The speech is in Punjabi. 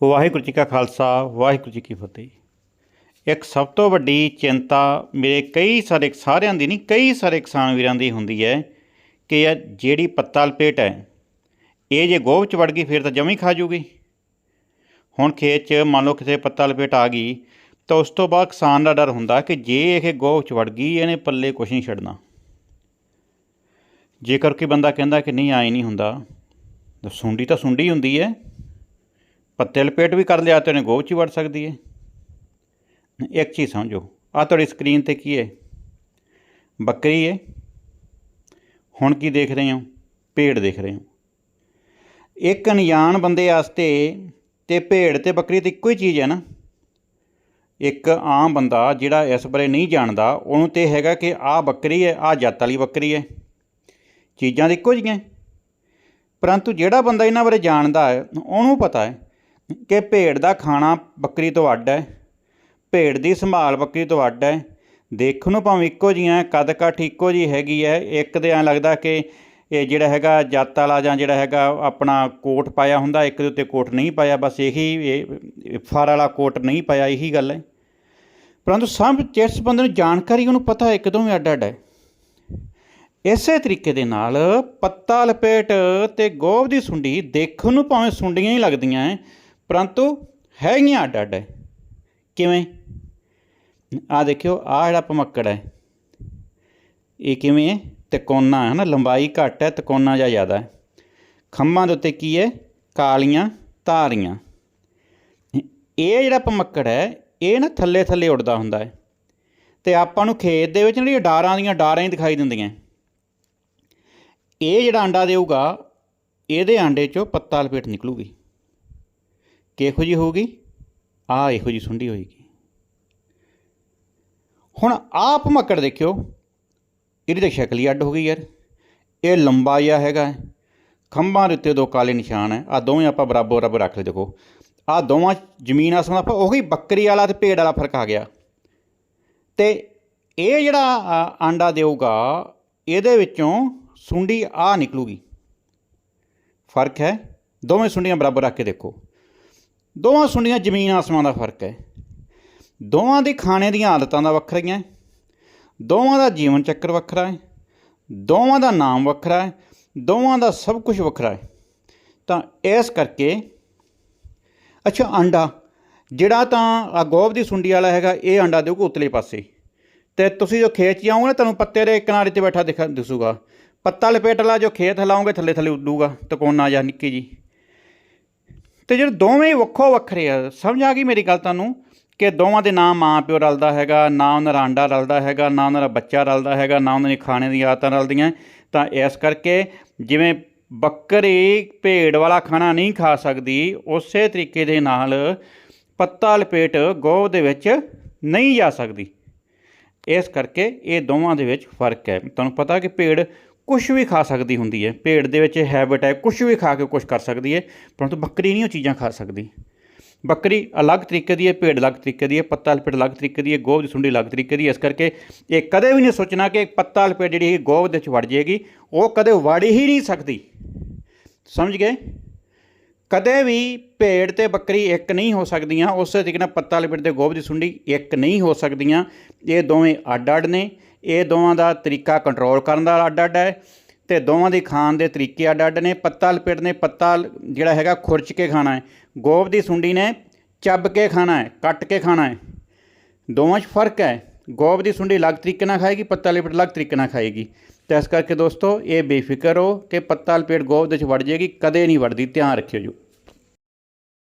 ਵਾਹਿਗੁਰੂ ਜੀ ਕਾ ਖਾਲਸਾ, ਵਾਹਿਗੁਰੂ ਜੀ ਕੀ ਫਤਿਹ। ਇੱਕ ਸਭ ਤੋਂ ਵੱਡੀ ਚਿੰਤਾ ਮੇਰੇ ਕਈ ਸਾਰੇ ਸਾਰਿਆਂ ਦੀ ਨਹੀਂ, ਕਈ ਸਾਰੇ ਕਿਸਾਨ ਵੀਰਾਂ ਦੀ ਹੁੰਦੀ ਹੈ ਕਿ ਯਾਰ ਜਿਹੜੀ ਪੱਤਾ ਲਪੇਟ ਹੈ, ਇਹ ਜੇ ਗੋਭ ਚ ਵੜ ਗਈ, ਫਿਰ ਤਾਂ ਜਮੀ ਖਾ ਜੂਗੀ। ਹੁਣ ਖੇਤ 'ਚ ਮੰਨ ਲਓ ਕਿਸੇ ਪੱਤਾ ਲਪੇਟ ਆ ਗਈ, ਤਾਂ ਉਸ ਤੋਂ ਬਾਅਦ ਕਿਸਾਨ ਦਾ ਡਰ ਹੁੰਦਾ ਕਿ ਜੇ ਇਹ ਗੋਭ ਚ ਵੜ ਗਈ, ਇਹਨੇ ਪੱਲੇ ਕੁਛ ਨਹੀਂ ਛੱਡਣਾ। ਜੇਕਰ ਕੋਈ ਬੰਦਾ ਕਹਿੰਦਾ ਕਿ ਨਹੀਂ ਆਏ ਨਹੀਂ ਹੁੰਦਾ, ਤਾਂ ਸੁੰਡੀ ਤਾਂ ਸੁੰਡੀ ਹੁੰਦੀ ਹੈ। ਪੱਤੇ ਲਪੇਟ ਵੀ ਕਰ ਲਿਆ ਤੇ ਉਹਨੇ ਗੋਭ 'ਚ ਵੜ ਸਕਦੀ ਹੈ ਇੱਕ ਚੀਜ਼ ਸਮਝੋ ਆ ਤੁਹਾਡੀ ਸਕਰੀਨ ਤੇ ਕੀ ਹੈ ਬੱਕਰੀ ਹੈ ਹੁਣ ਕੀ ਦੇਖ ਰਹੇ ਹੋ? ਭੇਡ ਦੇਖ ਰਹੇ ਹੋ। ਇੱਕ ਅਣਜਾਣ ਬੰਦੇ ਵਾਸਤੇ ਤੇ ਭੇਡ ਤੇ ਬੱਕਰੀ ਤੇ ਇੱਕੋ ਹੀ ਚੀਜ਼ ਹੈ ਨਾ। ਇੱਕ ਆਮ ਬੰਦਾ ਜਿਹੜਾ ਇਸ ਬਾਰੇ ਨਹੀਂ ਜਾਣਦਾ, ਉਹਨੂੰ ਤੇ ਹੈਗਾ ਕਿ ਆਹ ਬੱਕਰੀ ਹੈ ਆਹ ਜੱਤ ਵਾਲੀ ਬੱਕਰੀ ਹੈ ਚੀਜ਼ਾਂ ਤਾਂ ਇੱਕੋ ਜਿਹੀਆਂ। ਪਰੰਤੂ ਜਿਹੜਾ ਬੰਦਾ ਇਹਨਾਂ ਬਾਰੇ ਜਾਣਦਾ ਹੈ, ਉਹਨੂੰ ਪਤਾ ਹੈ ਕਿ ਭੇਡ ਦਾ ਖਾਣਾ ਬੱਕਰੀ ਤੋਂ ਅੱਡ ਹੈ, ਭੇਡ ਦੀ ਸੰਭਾਲ ਬੱਕਰੀ ਤੋਂ ਅੱਡ ਹੈ। ਦੇਖਣ ਨੂੰ ਭਾਵੇਂ ਇੱਕੋ ਜਿਹੀਆਂ ਕਦ ਕਾਠ ਇੱਕੋ ਜਿਹੀ ਹੈਗੀ ਹੈ। ਇੱਕ ਦੇ ਐਂ ਲੱਗਦਾ ਕਿ ਇਹ ਜਿਹੜਾ ਹੈਗਾ ਜੱਤ ਵਾਲਾ ਜਾਂ ਜਿਹੜਾ ਹੈਗਾ ਆਪਣਾ ਕੋਟ ਪਾਇਆ ਹੁੰਦਾ, ਇੱਕ ਦੇ ਉੱਤੇ ਕੋਟ ਨਹੀਂ ਪਾਇਆ, ਬਸ ਇਹੀ ਇਹ ਫਰ ਵਾਲਾ ਕੋਟ ਨਹੀਂ ਪਾਇਆ, ਇਹੀ ਗੱਲ ਹੈ। ਪਰੰਤੂ ਸਭ ਜਿਸ ਬੰਦੇ ਨੂੰ ਜਾਣਕਾਰੀ, ਉਹਨੂੰ ਪਤਾ ਹੈ ਇੱਕ ਦੋਵੇਂ ਅੱਡ ਅੱਡ ਹੈ। ਇਸੇ ਤਰੀਕੇ ਦੇ ਨਾਲ ਪੱਤਾ, ਲਪੇਟ ਤੇ ਗੋਭ ਦੀ ਸੁੰਡੀ ਦੇਖਣ ਨੂੰ ਭਾਵੇਂ ਸੁੰਡੀਆਂ ਹੀ ਲੱਗਦੀਆਂ ਹੈ ਪਰੰਤੂ ਹੈਗੀਆਂ ਅੱਡ ਅੱਡ। ਹੈ ਕਿਵੇਂ? ਆ ਦੇਖਿਓ ਆ ਜਿਹੜਾ ਭਮੱਕੜ ਹੈ, ਇਹ ਕਿਵੇਂ ਹੈ? ਤਿਕੋਨਾ ਹੈ ਨਾ, ਲੰਬਾਈ ਘੱਟ ਹੈ ਤਿਕੋਨਾ ਜਿਹਾ ਜ਼ਿਆਦਾ ਹੈ। ਖੰਭਾਂ ਦੇ ਉੱਤੇ ਕੀ ਹੈ? ਕਾਲੀਆਂ ਧਾਰੀਆਂ ਇਹ ਜਿਹੜਾ ਭਮੱਕੜ ਹੈ, ਇਹ ਨਾ ਥੱਲੇ ਥੱਲੇ ਉੱਡਦਾ ਹੁੰਦਾ ਹੈ। ਤੇ ਆਪਾਂ ਨੂੰ ਖੇਤ ਦੇ ਵਿੱਚ ਜਿਹੜੀਆਂ ਡਾਰਾਂ ਦੀਆਂ ਡਾਰਾਂ ਹੀ ਦਿਖਾਈ ਦਿੰਦੀਆਂ ਇਹ ਜਿਹੜਾ ਅੰਡਾ ਦੇਊਗਾ, ਇਹਦੇ ਆਂਡੇ 'ਚੋਂ ਪੱਤਾ ਲਪੇਟ ਨਿਕਲੂਗੀ। ਕਿਹੋ ਜੀ ਹੋਊਗੀ? ਆ ਇਹੋ ਜੀ ਸੁੰਡੀ ਹੋਏਗੀ। ਹੁਣ ਆਪ ਮੱਕੜ ਦੇਖਿਓ। ਇਹਦੀ ਤਾਂ ਸ਼ਕਲ ਹੀ ਅੱਡ ਹੋ ਗਈ ਯਾਰ। ਇਹ ਲੰਬਾ ਜਿਹਾ ਹੈਗਾ ਖੰਭਾਂ ਦੇ ਉੱਤੇ ਦੋ ਕਾਲੇ ਨਿਸ਼ਾਨ ਹੈ। ਆ ਦੋਵੇਂ ਆਪਾਂ ਬਰਾਬਰ ਬਰਾਬਰ ਰੱਖ ਲਏ ਦੇਖੋ। ਆ ਦੋਵਾਂ ਜ਼ਮੀਨ ਆਸਮਾਨ ਆਪਾਂ ਉਹੀ ਬੱਕਰੀ ਵਾਲਾ ਤੇ ਭੇਡ ਵਾਲਾ ਫ਼ਰਕ ਆ ਗਿਆ। ਤੇ ਇਹ ਜਿਹੜਾ ਆਂਡਾ ਦੇਊਗਾ, ਇਹਦੇ ਵਿੱਚੋਂ ਸੁੰਡੀ ਆ ਨਿਕਲੂਗੀ। ਫ਼ਰਕ ਹੈ। ਦੋਵੇਂ ਸੁੰਡੀਆਂ ਬਰਾਬਰ ਰੱਖ ਕੇ ਦੇਖੋ। ਦੋਵਾਂ ਸੁੰਡੀਆਂ ਜ਼ਮੀਨ ਆਸਮਾਨ ਦਾ ਫ਼ਰਕ ਹੈ। ਦੋਵਾਂ ਦੇ ਖਾਣੇ ਦੀਆਂ ਆਦਤਾਂ ਦਾ ਵੱਖਰੀਆਂ ਹੈ ਦੋਵਾਂ ਦਾ ਜੀਵਨ ਚੱਕਰ ਵੱਖਰਾ ਹੈ। ਦੋਵਾਂ ਦਾ ਨਾਮ ਵੱਖਰਾ ਹੈ। ਦੋਵਾਂ ਦਾ ਸਭ ਕੁਝ ਵੱਖਰਾ ਹੈ। ਤਾਂ ਇਸ ਕਰਕੇ, ਅੱਛਾ ਆਂਡਾ ਜਿਹੜਾ ਤਾਂ ਆ ਦੀ ਸੁੰਡੀ ਵਾਲਾ ਹੈਗਾ, ਇਹ ਆਂਡਾ ਦੇਊਗਾ ਉਤਲੇ ਪਾਸੇ। ਤੇ ਤੁਸੀਂ ਜੋ ਖੇਤ 'ਚ ਆਉਂਗੇ ਨਾ, ਤੁਹਾਨੂੰ ਪੱਤੇ ਦੇ ਕਿਨਾਰੇ ਤੇ ਬੈਠਾ ਦਿਖਾ ਦਿਸੂਗਾ। ਪੱਤਾ ਲਪੇਟ ਵਾਲਾ ਜੋ ਖੇਤ ਹਿਲਾਓਗੇ ਥੱਲੇ ਥੱਲੇ ਉੱਡੂਗਾ, ਤਕੋਨਾ ਜਾਂ ਨਿੱਕੀ ਜੀ ਤੇ ਜਿਹੜੇ ਦੋਵੇਂ ਵੱਖੋ ਵੱਖਰੇ ਆ, ਸਮਝ ਆ ਗਈ ਮੇਰੀ ਗੱਲ ਤੁਹਾਨੂੰ ਕਿ ਦੋਵਾਂ ਦੇ ਨਾਮ ਮਾਂ ਪਿਓ ਰਲਦਾ ਹੈਗਾ, ਨਾ ਉਹਨਾਂ ਦਾ ਆਂਡਾ ਰਲਦਾ ਹੈਗਾ, ਨਾ ਉਹਨਾਂ ਦਾ ਬੱਚਾ ਰਲਦਾ ਹੈਗਾ, ਨਾ ਉਹਨਾਂ ਦੀ ਖਾਣੇ ਦੀ ਆਦਤਾਂ ਰਲਦੀਆਂ। ਤਾਂ ਇਸ ਕਰਕੇ ਜਿਵੇਂ ਬੱਕਰੀ ਭੇਡ ਵਾਲਾ ਖਾਣਾ ਨਹੀਂ ਖਾ ਸਕਦੀ, ਉਸੇ ਤਰੀਕੇ ਦੇ ਨਾਲ ਪੱਤਾ ਲਪੇਟ ਗੋਹ ਦੇ ਵਿੱਚ ਨਹੀਂ ਜਾ ਸਕਦੀ। ਇਸ ਕਰਕੇ ਇਹ ਦੋਵਾਂ ਦੇ ਵਿੱਚ ਫ਼ਰਕ ਹੈ। ਤੁਹਾਨੂੰ ਪਤਾ ਕਿ ਭੇਡ ਕੁਝ ਵੀ ਖਾ ਸਕਦੀ ਹੁੰਦੀ ਹੈ ਭੇਡ ਦੇ ਵਿੱਚ ਹੈਬਿਟ ਹੈ ਕੁਝ ਵੀ ਖਾ ਕੇ ਕੁਝ ਕਰ ਸਕਦੀ ਹੈ ਪਰੰਤੂ ਬੱਕਰੀ ਨਹੀਂ ਉਹ ਚੀਜ਼ਾਂ ਖਾ ਸਕਦੀ। ਬੱਕਰੀ ਅਲੱਗ ਤਰੀਕੇ ਦੀ ਹੈ ਭੇਡ ਅਲੱਗ ਤਰੀਕੇ ਦੀ ਹੈ ਪੱਤਾ ਲਪੇਟ ਅਲੱਗ ਤਰੀਕੇ ਦੀ ਹੈ ਗੋਭ ਦੀ ਸੁੰਡੀ ਅਲੱਗ ਤਰੀਕੇ ਦੀ ਹੈ ਇਸ ਕਰਕੇ ਇਹ ਕਦੇ ਵੀ ਨਹੀਂ ਸੋਚਣਾ ਕਿ ਪੱਤਾ ਲਪੇਟ ਜਿਹੜੀ ਹੈ ਗੋਭ ਦੇ ਵਿੱਚ ਵੜ ਜਾਏਗੀ, ਉਹ ਕਦੇ ਵੜ ਹੀ ਨਹੀਂ ਸਕਦੀ। ਸਮਝ ਗਏ? ਕਦੇ ਵੀ ਭੇਡ ਤੇ ਬੱਕਰੀ ਇੱਕ ਨਹੀਂ ਹੋ ਸਕਦੀਆਂ, ਉਸੇ ਤਰੀਕੇ ਨਾਲ ਪੱਤਾ ਲਪੇਟ ਤੇ ਗੋਭ ਦੀ ਸੁੰਡੀ ਇੱਕ ਨਹੀਂ ਹੋ ਸਕਦੀਆਂ, ਇਹ ਦੋਵੇਂ ਅੱਡ ਅੱਡ ਨੇ। ਇਹ ਦੋਵਾਂ ਦਾ ਤਰੀਕਾ ਕੰਟਰੋਲ ਕਰਨ ਦਾ ਅੱਡ ਅੱਡ ਹੈ ਤੇ ਦੋਵਾਂ ਦੇ ਖਾਣ ਦੇ ਤਰੀਕੇ ਅੱਡ ਅੱਡ ਨੇ। ਪੱਤਾ ਲਪੇਟ ਨੇ, ਪੱਤਾ ਜਿਹੜਾ ਹੈਗਾ ਖੁਰਚ ਕੇ ਖਾਣਾ ਹੈ। ਗੋਭ ਦੀ ਸੁੰਡੀ ਨੇ ਚੱਬ ਕੇ ਖਾਣਾ ਹੈ, ਕੱਟ ਕੇ ਖਾਣਾ ਹੈ। ਦੋਵਾਂ 'ਚ ਫ਼ਰਕ ਹੈ। ਗੋਭ ਦੀ ਸੁੰਡੀ ਅਲੱਗ ਤਰੀਕੇ ਨਾਲ ਖਾਏਗੀ, ਪੱਤਾ ਲਪੇਟ ਅਲੱਗ ਤਰੀਕੇ ਨਾਲ ਖਾਏਗੀ। ਤੇ ਇਸ ਕਰਕੇ ਦੋਸਤੋ, ਇਹ ਬੇਫਿਕਰ ਹੋ ਕਿ ਪੱਤਾ ਲਪੇਟ ਗੋਬ ਦੇ ਵਿੱਚ ਵੜ ਜਾਏਗੀ, ਕਦੇ ਨਹੀਂ ਵੜਦੀ, ਧਿਆਨ ਰੱਖਿਓ ਜੀ।